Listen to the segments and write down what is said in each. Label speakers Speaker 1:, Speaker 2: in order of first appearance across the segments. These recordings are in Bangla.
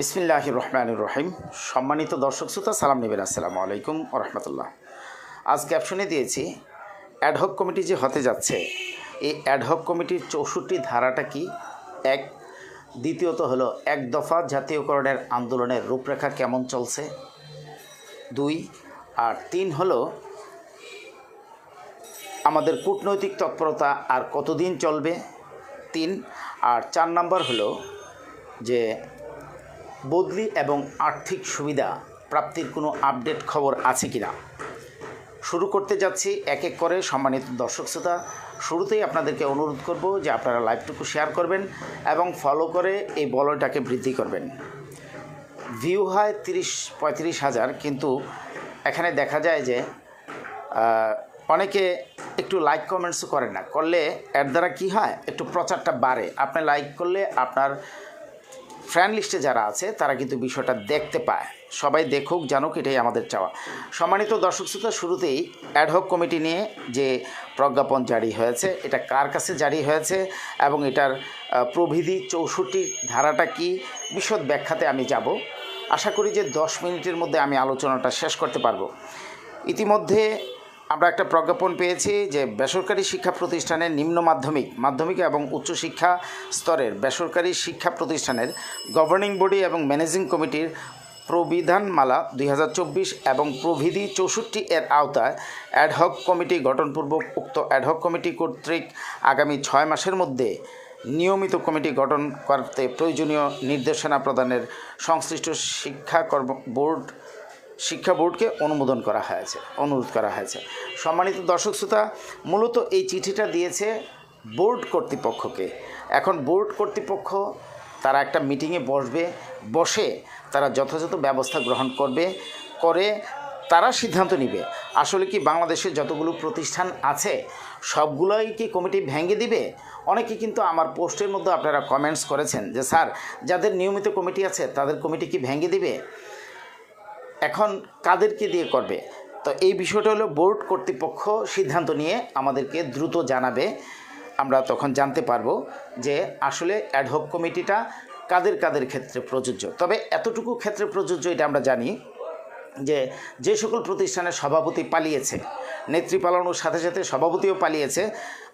Speaker 1: বিসমিল্লাহ রহমান রহিম। সম্মানিত দর্শক শ্রোতা, সালাম নেবেন। আসসালামু আলাইকুম রহমতুল্লাহ। আজ ক্যাপশনে দিয়েছি অ্যাডহক কমিটি যে হতে যাচ্ছে, এই অ্যাডহক কমিটির চৌষট্টি ধারাটা কি? এক। দ্বিতীয়ত হলো, এক দফা জাতীয়করণের আন্দোলনের রূপরেখা কেমন চলছে? দুই। আর তিন হলো, আমাদের কূটনৈতিক তৎপরতা আর কতদিন চলবে? তিন। আর চার নাম্বার হলো যে বদলি এবং আর্থিক সুবিধা প্রাপ্তির কোনো আপডেট খবর আছে কি না শুরু করতে যাচ্ছি এক এক করে সম্মানিত দর্শক শ্রোতা। শুরুতেই আপনাদেরকে অনুরোধ করব যে আপনারা লাইভটুকু শেয়ার করবেন এবং ফলো করে এই বলয়টাকে বৃদ্ধি করবেন। ভিউ হয় তিরিশ, পঁয়ত্রিশ হাজার, কিন্তু এখানে দেখা যায় যে অনেকে একটু লাইক কমেন্টসও করেন না। করলে এর দ্বারা কী হয়? একটু প্রচারটা বাড়ে। আপনি লাইক করলে আপনার ফ্রেন্ড লিস্টে যারা আছে, তারা কিন্তু বিষয়টা দেখতে পায়। সবাই দেখুক, জানুক, এটাই আমাদের চাওয়া। সম্মানিত দর্শক শ্রোতা, শুরুতেই অ্যাডহক কমিটি নিয়ে যে প্রজ্ঞাপন জারি হয়েছে, এটা কার কাছে জারি হয়েছে এবং এটার প্রবিধি চৌষট্টি ধারাটা কি, বিশদ ব্যাখ্যাতে আমি যাব। আশা করি যে দশ মিনিটের মধ্যে আমি আলোচনাটা শেষ করতে পারব। ইতিমধ্যে আমরা একটা প্রজ্ঞাপন পেয়েছি যে বেসরকারি শিক্ষা প্রতিষ্ঠানের নিম্ন মাধ্যমিক মাধ্যমিক এবং উচ্চশিক্ষা স্তরের বেসরকারি শিক্ষা প্রতিষ্ঠানের গভর্নিং বডি এবং ম্যানেজিং কমিটির প্রবিধানমালা দুই হাজার চব্বিশ এবং প্রবিধি চৌষট্টি এর আওতায় অ্যাডহক কমিটি গঠনপূর্বক উক্ত অ্যাডহক কমিটি কর্তৃক আগামী ছয় মাসের মধ্যে নিয়মিত কমিটি গঠন করতে প্রয়োজনীয় নির্দেশনা প্রদানের সংশ্লিষ্ট শিক্ষা কর্ম বোর্ড শিক্ষা বোর্ডকে অনুমোদন করা হয়েছে, অনুরোধ করা হয়েছে। সম্মানিত দর্শক শ্রোতা, মূলত এই চিঠিটা দিয়েছে বোর্ড কর্তৃপক্ষকে। এখন বোর্ড কর্তৃপক্ষ তারা একটা মিটিংয়ে বসবে, বসে তারা যথাযথ ব্যবস্থা গ্রহণ করবে, করে তারা সিদ্ধান্ত নিবে। আসলে কি বাংলাদেশে যতগুলো প্রতিষ্ঠান আছে, সবগুলোই কি কমিটি ভেঙে দিবে? অনেকে কিন্তু আমার পোস্টের মধ্যে আপনারা কমেন্টস করেছেন যে, স্যার, যাদের নিয়মিত কমিটি আছে, তাদের কমিটি কি ভেঙে দিবে? এখন কাদেরকে দিয়ে করবে? তো এই বিষয়টা হলো বোর্ড কর্তৃপক্ষ সিদ্ধান্ত নিয়ে আমাদেরকে দ্রুত জানাবে। আমরা তখন জানতে পারব যে আসলে অ্যাডহক কমিটিটা কাদের কাদের ক্ষেত্রে প্রযোজ্য। তবে এতটুকু ক্ষেত্রে প্রযোজ্য এটা আমরা জানি যে যে সকল প্রতিষ্ঠানের সভাপতি পালিয়েছে নেত্রী পালানোর সাথে সাথে সভাপতিও পালিয়েছে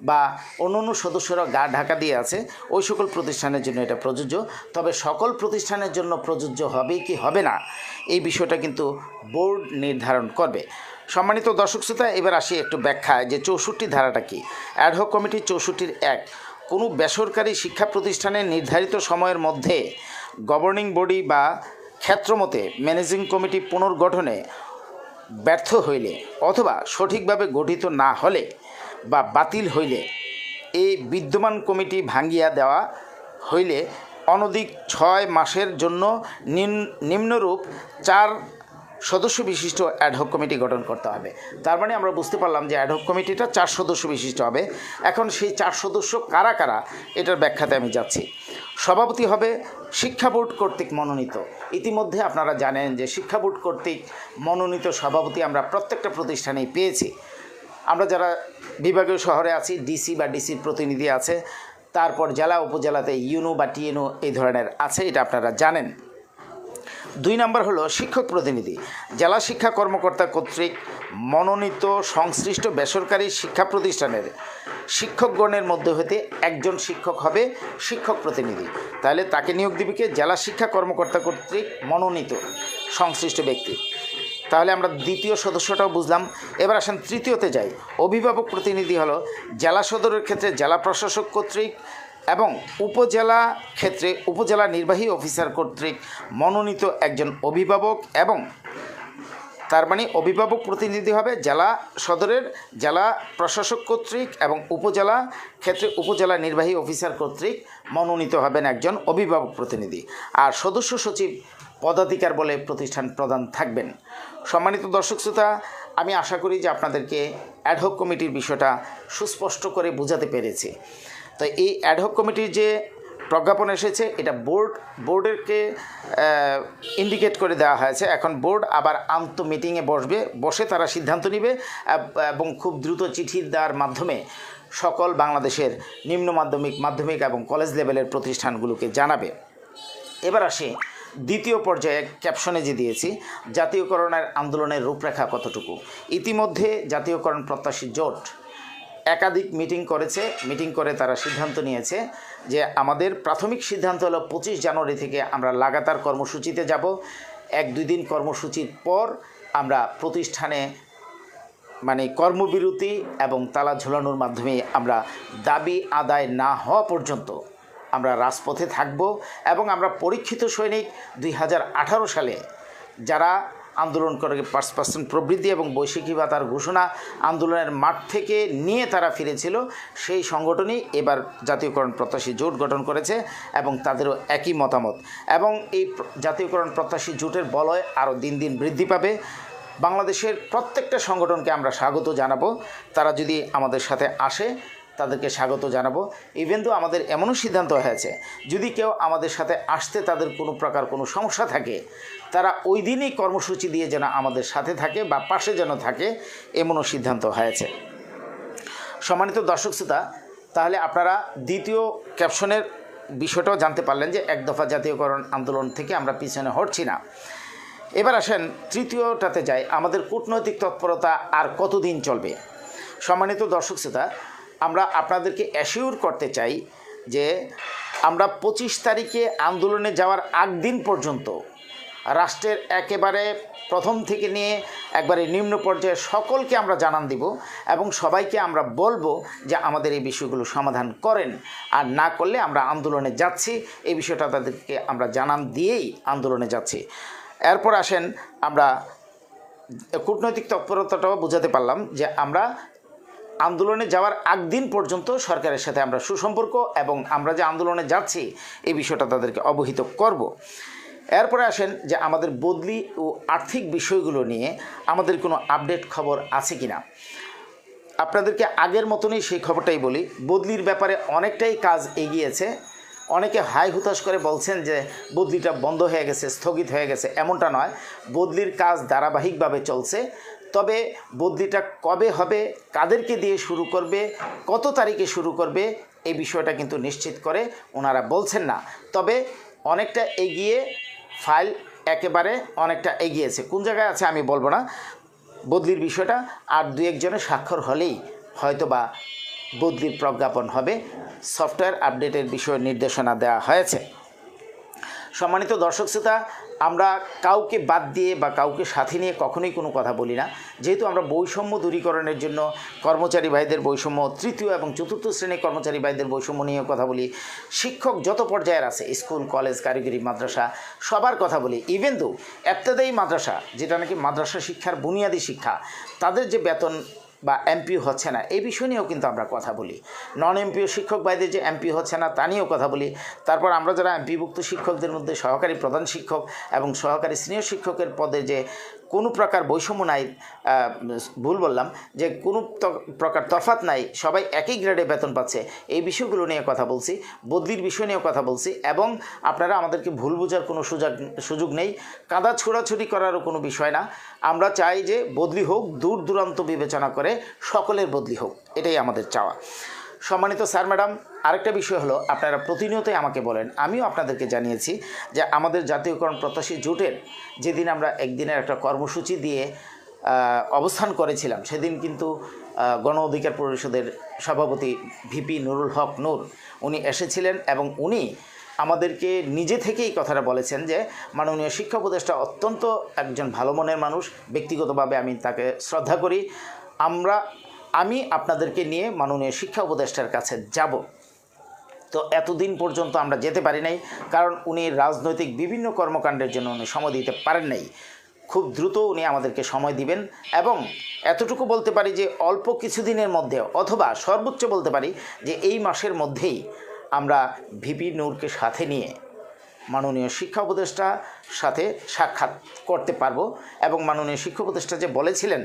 Speaker 1: বা অন্য অন্য সদস্যরা গা ঢাকা দিয়ে আছে। ওই সকল প্রতিষ্ঠানের জন্য এটা প্রযোজ্য। তবে সকল প্রতিষ্ঠানের জন্য প্রযোজ্য হবে কি হবে না, এই বিষয়টা কিন্তু বোর্ড নির্ধারণ করবে। সম্মানিত দর্শক শ্রোতা, এবার আসি একটু ব্যাখ্যায় যে চৌষট্টি ধারাটা কি? অ্যাডহক কমিটি চৌষট্টির এক। কোনো বেসরকারি শিক্ষা প্রতিষ্ঠানের নির্ধারিত সময়ের মধ্যে গভর্নিং বডি বা ক্ষেত্রমতে ম্যানেজিং কমিটি পুনর্গঠনে ব্যর্থ হইলে অথবা সঠিকভাবে গঠিত না হলে বা বাতিল হইলে এই বিদ্যমান কমিটি ভাঙ্গিয়া দেওয়া হইলে অনধিক ছয় মাসের জন্য নিম্ন- নিম্নরূপ চার সদস্য বিশিষ্ট অ্যাডহক কমিটি গঠন করতে হবে। তার মানে আমরা বুঝতে পারলাম যে অ্যাডহক কমিটিটা চার সদস্য বিশিষ্ট হবে। এখন সেই চার সদস্য কারা কারা, এটার ব্যাখ্যাতে আমি যাচ্ছি। সভাপতি হবে শিক্ষা বোর্ড কর্তৃক মনোনীত। ইতিমধ্যে আপনারা জানেন যে শিক্ষা বোর্ড কর্তৃক মনোনীত সভাপতি আমরা প্রত্যেকটা প্রতিষ্ঠানেই পেয়েছি। আমরা যারা বিভাগীয় শহরে আছি, ডিসি বা ডিসির প্রতিনিধি আছে, তারপর জেলা, উপজেলাতে ইউনো বা টিএনও এই ধরনের আছে, এটা আপনারা জানেন। দুই নম্বর হলো শিক্ষক প্রতিনিধি। জেলা শিক্ষা কর্মকর্তা কর্তৃক মনোনীত সংশ্লিষ্ট বেসরকারি শিক্ষা প্রতিষ্ঠানের শিক্ষকগণের মধ্যে হতে একজন শিক্ষক হবে শিক্ষক প্রতিনিধি। তাহলে তাকে নিয়োগ দিবে কে? জেলা শিক্ষা কর্মকর্তা কর্তৃক মনোনীত সংশ্লিষ্ট ব্যক্তি। তাহলে আমরা দ্বিতীয় সদস্যটাও বুঝলাম। এবার আসেন তৃতীয়তে যাই। অভিভাবক প্রতিনিধি হলো জেলা সদরের ক্ষেত্রে জেলা প্রশাসক কর্তৃক এবং উপজেলা ক্ষেত্রে উপজেলা নির্বাহী অফিসার কর্তৃক মনোনীত একজন অভিভাবক এবং তার মানে অভিভাবক প্রতিনিধি হবে জেলা সদরের, জেলা প্রশাসক কর্তৃক এবং উপজেলা, ক্ষেত্রে উপজেলা নির্বাহী অফিসার কর্তৃক মনোনীত হবেন একজন অভিভাবক প্রতিনিধি। আর সদস্য সচিব পদাধিকার বলে প্রতিষ্ঠান প্রদান থাকবেন। সম্মানিত দর্শক শ্রোতা, আমি আশা করি যে আপনাদেরকে অ্যাডহক কমিটির বিষয়টা সুস্পষ্ট করে বোঝাতে পেরেছি। তো এই অ্যাডহক কমিটির যে প্রজ্ঞাপন এসেছে, এটা বোর্ড, বোর্ডেরকে ইন্ডিকেট করে দেওয়া হয়েছে। এখন বোর্ড আবার আন্ত মিটিংয়ে বসবে, বসে তারা সিদ্ধান্ত নেবে এবং খুব দ্রুত চিঠি দেওয়ার মাধ্যমে সকল বাংলাদেশের নিম্ন মাধ্যমিক মাধ্যমিক এবং কলেজ লেভেলের প্রতিষ্ঠানগুলোকে জানাবে। এবার আসি, দ্বিতীয় পর্যায়ে ক্যাপশনে যে দিয়েছি, জাতীয়করণের আন্দোলনের রূপরেখা কতটুকু? ইতিমধ্যে জাতীয়করণ প্রত্যাশী জোট একাধিক মিটিং করেছে, মিটিং করে তারা সিদ্ধান্ত নিয়েছে যে আমাদের প্রাথমিক সিদ্ধান্ত হলো পঁচিশ জানুয়ারি থেকে আমরা লাগাতার কর্মসূচিতে যাব। এক দুই দিন কর্মসূচির পর আমরা প্রতিষ্ঠানে মানে কর্মবিরতি এবং তালা ঝোলানোর মাধ্যমে আমরা দাবি আদায় না হওয়া পর্যন্ত আমরা রাজপথে থাকব এবং আমরা পরীক্ষিত সৈনিক দুই হাজার আঠারো সালে যারা আন্দোলন করে পাঁচ পার্সেন্ট প্রবৃদ্ধি এবং বৈশ্বিকী ভাতার ঘোষণা আন্দোলনের মাঠ থেকে নিয়ে তারা ফিরেছিল। সেই সংগঠনই এবার জাতীয়করণ প্রত্যাশী জোট গঠন করেছে এবং তাদেরও একই মতামত। এবং এই জাতীয়করণ প্রত্যাশী জোটের বলয় আরও দিন দিন বৃদ্ধি পাবে। বাংলাদেশের প্রত্যেকটা সংগঠনকে আমরা স্বাগত জানাব। তারা যদি আমাদের সাথে আসে তাদেরকে স্বাগত জানাব। ইভেন তো আমাদের এমনও সিদ্ধান্ত হয়েছে, যদি কেউ আমাদের সাথে আসতে তাদের কোনো প্রকার কোনো সমস্যা থাকে, তারা ওই দিনই কর্মসূচি দিয়ে যেন আমাদের সাথে থাকে বা পাশে যেন থাকে, এমনও সিদ্ধান্ত হয়েছে। সম্মানিত দর্শক শ্রোতা, তাহলে আপনারা দ্বিতীয় ক্যাপশনের বিষয়টাও জানতে পারলেন যে এক দফা জাতীয়করণ আন্দোলন থেকে আমরা পিছনে হটছি না। এবার আসেন তৃতীয়টাতে যাই। আমাদের কূটনৈতিক তৎপরতা আর কতদিন চলবে? সম্মানিত দর্শক শ্রোতা আমরা আপনাদেরকে অ্যাসিওর করতে চাই যে আমরা পঁচিশ তারিখে আন্দোলনে যাওয়ার আগ দিন পর্যন্ত রাষ্ট্রের একেবারে প্রথম থেকে নিয়ে একবারে নিম্ন পর্যায়ে সকলকে আমরা জানান দিব এবং সবাইকে আমরা বলব যে আমাদের এই বিষয়গুলো সমাধান করেন। আর না করলে আমরা আন্দোলনে যাচ্ছি, এই বিষয়টা তাদেরকে আমরা জানান দিয়েই আন্দোলনে যাচ্ছি। এরপর আসেন আমরা কূটনৈতিক তৎপরতাটাও বোঝাতে পারলাম যে আমরা আন্দোলনে যাওয়ার আগ দিন পর্যন্ত সরকারের সাথে আমরা সুসম্পর্ক এবং আমরা যে আন্দোলনে যাচ্ছি এই বিষয়টা তাদেরকে অবহিত করব। এরপরে আসেন যে আমাদের বদলি ও আর্থিক বিষয়গুলো নিয়ে আমাদের কোনো আপডেট খবর আছে কি না আপনাদেরকে আগের মতনই সেই খবরটাই বলি, বদলির ব্যাপারে অনেকটাই কাজ এগিয়েছে। অনেকে হাই হুতাশ করে বলছেন যে বদলিটা বন্ধ হয়ে গেছে, স্থগিত হয়ে গেছে, এমনটা নয়। বদলির কাজ ধারাবাহিকভাবে চলছে। তবে বদলিটা কবে হবে, কাদেরকে দিয়ে শুরু করবে, কত তারিখে শুরু করবে এই বিষয়টা কিন্তু নিশ্চিত করে ওনারা বলছেন না। তবে অনেকটা এগিয়ে ফাইল একেবারে অনেকটা এগিয়েছে। কোন জায়গায় আছে আমি বলব না। বদলির বিষয়টা আর দু একজনের স্বাক্ষর হলেই হয়তোবা বদলির প্রজ্ঞাপন হবে। সফটওয়্যার আপডেটের বিষয়ে নির্দেশনা দেওয়া হয়েছে। সম্মানিত দর্শক শ্রোতা আমরা কাউকে বাদ দিয়ে বা কাউকে সাথে নিয়ে কখনোই কোনো কথা বলি না। যেহেতু আমরা বৈষম্য দূরীকরণের জন্য কর্মচারী ভাইদের বৈষম্য, তৃতীয় এবং চতুর্থ শ্রেণির কর্মচারী ভাইদের বৈষম্য নিয়ে কথা বলি, শিক্ষক যত পর্যায়ের আছে, স্কুল, কলেজ, কারিগরি, মাদ্রাসা, সবার কথা বলি। ইভেন দো এত্যাদায়ী মাদ্রাসা, যেটা নাকি মাদ্রাসা শিক্ষার বুনিয়াদী শিক্ষা, তাদের যে বেতন বা এমপিও হচ্ছে না। এই বিষয় নিয়েও কিন্তু আমরা কথা বলি। নন এমপিও শিক্ষক বাইদের যে এমপি হচ্ছে না, তা নিয়েও কথা বলি। তারপর আমরা যারা এমপিভুক্ত শিক্ষকদের মধ্যে সহকারী প্রধান শিক্ষক এবং সহকারী সিনিয়র শিক্ষকের পদে যে কোনো প্রকার বৈষম্য নাই ভুল বললাম, যে কোনো প্রকার তফাত নাই, সবাই একই গ্রেডে বেতন পাচ্ছে, এই বিষয়গুলো নিয়ে কথা বলছি, বদলির বিষয় নিয়েও কথা বলছি, এবং আপনারা আমাদেরকে ভুল বোঝার কোনো সুযোগ সুযোগ নেই, কাদা ছোড়াছুড়ি করারও কোনো বিষয় না, আমরা চাই যে বদলি হোক, দূর দূরান্ত বিবেচনা করে সকলের বদলি হোক, এটাই আমাদের চাওয়া। সম্মানিত স্যার, ম্যাডাম আরেকটা বিষয় হলো, আপনারা প্রতিনিয়তই আমাকে বলেন, আমিও আপনাদেরকে জানিয়েছি যে আমাদের জাতীয়করণ প্রত্যাশী জোটের যেদিন আমরা একদিনের একটা কর্মসূচি দিয়ে অবস্থান করেছিলাম, সেদিন কিন্তু গণ অধিকার পরিষদের সভাপতি ভিপি নুরুল হক নূর, উনি এসেছিলেন এবং উনি আমাদেরকে নিজে থেকেই কথাটা বলেছেন যে, মাননীয় শিক্ষা উপদেষ্টা অত্যন্ত একজন ভালো মনের মানুষ, ব্যক্তিগতভাবে আমি তাকে শ্রদ্ধা করি। আমরা, আমি আপনাদেরকে নিয়ে মাননীয় শিক্ষা উপদেষ্টার কাছে যাব। তো এতদিন পর্যন্ত আমরা যেতে পারি নাই, কারণ উনি রাজনৈতিক বিভিন্ন কর্মকাণ্ডের জন্য উনি সময় দিতে পারেন নাই। খুব দ্রুত উনি আমাদেরকে সময় দিবেন এবং এতটুকু বলতে পারি যে অল্প কিছুদিনের মধ্যে অথবা সর্বোচ্চ বলতে পারি যে এই মাসের মধ্যেই আমরা ভিপি নূরকে সাথে নিয়ে মাননীয় শিক্ষা উপদেষ্টা সাথে সাক্ষাৎ করতে পারব। এবং মাননীয় শিক্ষক উপদেষ্টা যে বলেছিলেন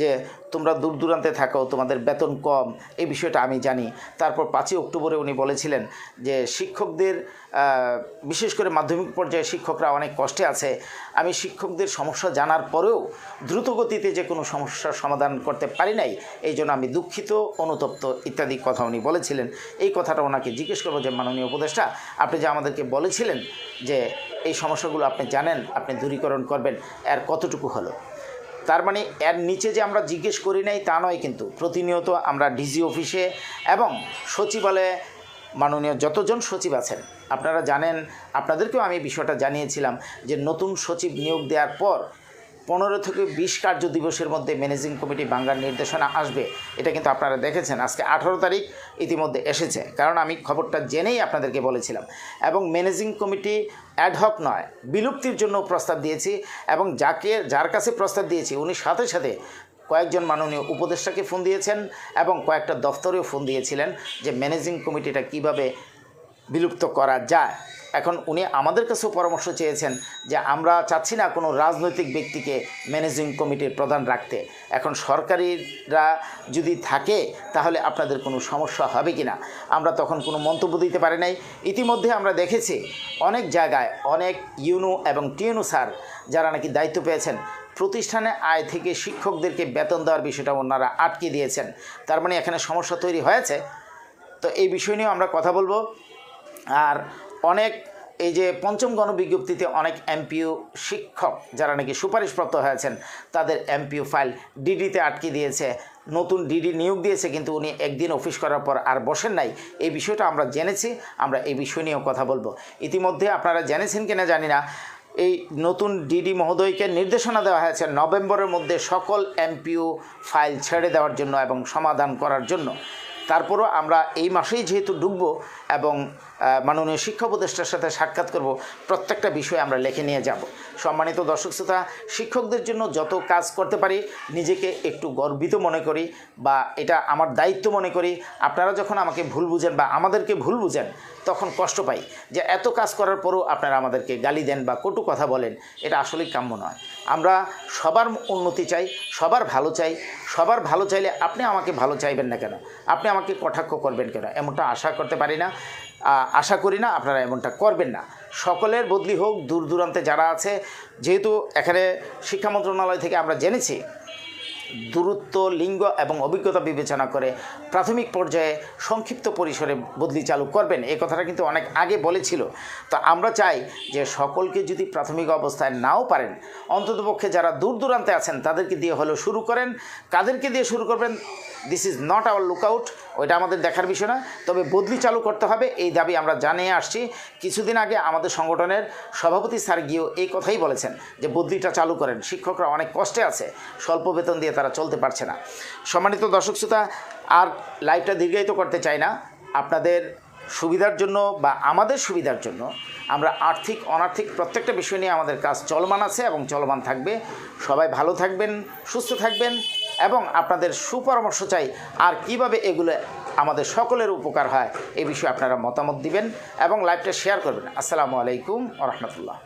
Speaker 1: যে, তোমরা দূর দূরান্তে থাকো, তোমাদের বেতন কম এই বিষয়টা আমি জানি। তারপর পাঁচই অক্টোবরে উনি বলেছিলেন যে, শিক্ষকদের বিশেষ করে মাধ্যমিক পর্যায়ে শিক্ষকরা অনেক কষ্টে আছে। আমি শিক্ষকদের সমস্যা জানার পরেও দ্রুতগতিতে যে কোনো সমস্যার সমাধান করতে পারি নাই, এই জন্য আমি দুঃখিত, অনুতপ্ত ইত্যাদি কথা উনি বলেছিলেন। এই কথাটা ওনাকে জিজ্ঞেস করব যে, মাননীয় উপদেষ্টা, আপনি যে আমাদেরকে বলেছিলেন যে, এই সমস্যাগুলো আপনি জানেন, আপনি দূরীকরণ করবেন, এর কতটুকু হলো? তার মানে এর নিচে যে আমরা জিজ্ঞেস করি নাই, তা নয় কিন্তু, প্রতিনিয়ত আমরা ডিজি অফিসে এবং সচিবালয়ে মাননীয় যতজন সচিব আছেন, আপনারা জানেন, আপনাদেরকেও আমি বিষয়টা জানিয়েছিলাম যে নতুন সচিব নিয়োগ দেওয়ার পর পনেরো থেকে বিশ কার্য দিবসের মধ্যে ম্যানেজিং কমিটি বাংলার নির্দেশনা আসবে। এটা কিন্তু আপনারা দেখেছেন, আজকে আঠারো তারিখ ইতিমধ্যে এসেছে। কারণ আমি খবরটা জেনেই আপনাদেরকে বলেছিলাম। এবং ম্যানেজিং কমিটি অ্যাডহক নয়, বিলুপ্তির জন্য প্রস্তাব দিয়েছি এবং যাকে, যার কাছে প্রস্তাব দিয়েছি উনি সাথে সাথে কয়েকজন মাননীয় উপদেষ্টাকে ফোন দিয়েছেন এবং কয়েকটা দফতরেও ফোন দিয়েছিলেন যে ম্যানেজিং কমিটিটা কীভাবে বিলুপ্ত করা যায়। এখন উনি আমাদের কাছেও পরামর্শ চেয়েছেন যে আমরা চাচ্ছি না কোনো রাজনৈতিক ব্যক্তিকে ম্যানেজিং কমিটির প্রধান রাখতে। এখন সরকারিরা যদি থাকে, তাহলে আপনাদের কোনো সমস্যা হবে কি না আমরা তখন কোনো মন্তব্য দিতে পারি নাই। ইতিমধ্যে আমরা দেখেছি অনেক জায়গায় অনেক ইউনো এবং টিউনো স্যার যারা নাকি দায়িত্ব পেয়েছেন, প্রতিষ্ঠানে আয় থেকে শিক্ষকদেরকে বেতন দেওয়ার বিষয়টা ওনারা আটকে দিয়েছেন। তার মানে এখানে সমস্যা তৈরি হয়েছে। তো এই বিষয় নিয়েও আমরা কথা বলব। আর অনেক এই যে পঞ্চম গণবিজ্ঞপ্তিতে অনেক এমপিও শিক্ষক যারা নাকি সুপারিশপ্রাপ্ত হয়েছেন, তাদের এমপিও ফাইল ডিডিতে আটকে দিয়েছে। নতুন ডিডি নিয়োগ দিয়েছে, কিন্তু উনি একদিন অফিস করার পর আর বসেন নাই। এই বিষয়টা আমরা জেনেছি, আমরা এই বিষয় নিয়েও কথা বলব। ইতিমধ্যে আপনারা জেনেছেন কিনা জানি না, এই নতুন ডিডি মহোদয়কে নির্দেশনা দেওয়া হয়েছে নভেম্বরের মধ্যে সকল এমপিও ফাইল ছেড়ে দেওয়ার জন্য এবং সমাধান করার জন্য। তারপরও আমরা এই মাসেই যেহেতু ডুববো এবং মাননীয় শিক্ষা উপদেষ্টার সাথে সাক্ষাৎ করব, প্রত্যেকটা বিষয়ে আমরা লিখে নিয়ে যাব। সম্মানিত দর্শক শ্রোতা, শিক্ষকদের জন্য যত কাজ করতে পারি, নিজেকে একটু গর্বিত মনে করি বা এটা আমার দায়িত্ব মনে করি। আপনারা যখন আমাকে ভুল বুঝেন বা আমাদেরকে ভুল বুঝেন, তখন কষ্ট পাই যে এত কাজ করার পরও আপনারা আমাদেরকে গালি দেন বা কটু কথা বলেন, এটা আসলেই কাম্য নয়। আমরা সবার উন্নতি চাই, সবার ভালো চাই, সবার ভালো চাইলে আপনি আমাকে ভালো চাইবেন না কেন? আপনি আমাকে কটাক্ষ করবেন কেন? এমনটা আশা করতে পারি না। আশা করি না আপনারা এমনটা করবেন না। সকলের বদলি হোক দূর দূরান্তে যারা আছে, যেহেতু এখানে শিক্ষা মন্ত্রণালয় থেকে আমরা জেনেছি, দূরত্ব, লিঙ্গ এবং অভিজ্ঞতা বিবেচনা করে প্রাথমিক পর্যায়ে সংক্ষিপ্ত পরিসরে বদলি চালু করবেন। এই কথাটা কিন্তু অনেক আগে বলেছিল। তো আমরা চাই যে সকলকে যদি প্রাথমিক অবস্থায় নাও পারেন, অন্ততপক্ষে যারা দূর দূরান্তে আছেন, তাদেরকে দিয়ে হলেও শুরু করেন। কাদেরকে দিয়ে শুরু করবেন? This is not our lookout ওইটা আমাদের দেখার বিষয় না। তবে বদলি চালু করতে হবে, এই দাবি আমরা জানিয়ে আসছি। কিছুদিন আগে আমাদের সংগঠনের সভাপতি স্যার গিয়েও এই কথাই বলেছেন যে বদলিটা চালু করেন। শিক্ষকরা অনেক কষ্টে আছে, স্বল্প বেতন দিয়ে তারা চলতে পারছে না। সম্মানিত দর্শক শ্রোতা, আর লাইভটা দীর্ঘায়িত করতে চাই না। আপনাদের সুবিধার জন্য বা আমাদের সুবিধার জন্য আমরা আর্থিক, অনার্থিক প্রত্যেকটা বিষয় নিয়ে আমাদের কাজ চলমান আছে এবং চলমান থাকবে। সবাই ভালো থাকবেন, সুস্থ থাকবেন। এবং আপনাদের সুপরামর্শ চাই আর কীভাবে এগুলো আমাদের সকলের উপকার হয়, এ বিষয়ে আপনারা মতামত দিবেন এবং লাইভটা শেয়ার করবেন। আসসালামু আলাইকুম রহমতুল্লাহ।